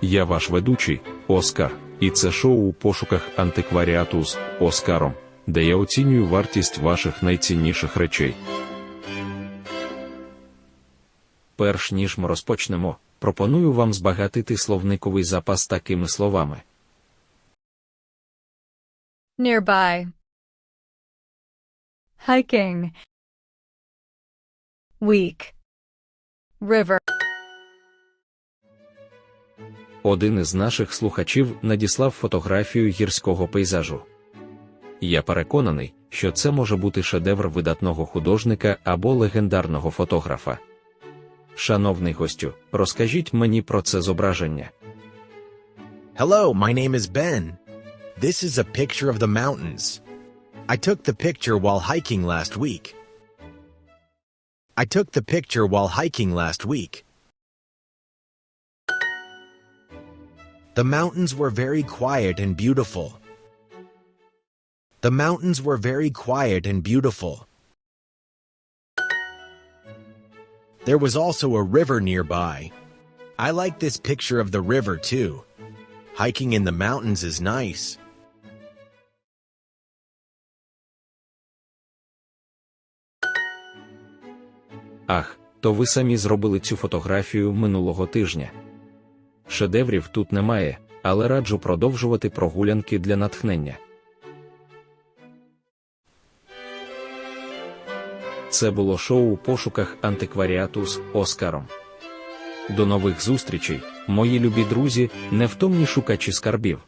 Я ваш ведучий, Оскар, і це шоу у пошуках антикваріату з Оскаром, де я оцінюю вартість ваших найцінніших речей. Перш ніж ми розпочнемо, пропоную вам збагатити словниковий запас такими словами. nearby, hiking, week, river, Один із наших слухачів надіслав фотографію гірського пейзажу. Я переконаний, що це може бути шедевр видатного художника або легендарного фотографа. Шановний гостю, розкажіть мені про це зображення. Hello, my name is Ben. This is a picture of the mountains. I took the picture while hiking last week. I took the picture while hiking last week. The mountains were very quiet and beautiful. The mountains were very quiet and beautiful. There was also a river nearby. I like this picture of the river too. Hiking in the mountains is nice. Ах, то ви самі зробили цю фотографію минулого тижня. Шедеврів тут немає, але раджу продовжувати прогулянки для натхнення. Це було шоу у пошуках антикваріату з Оскаром. До нових зустрічей, мої любі друзі, невтомні шукачі скарбів.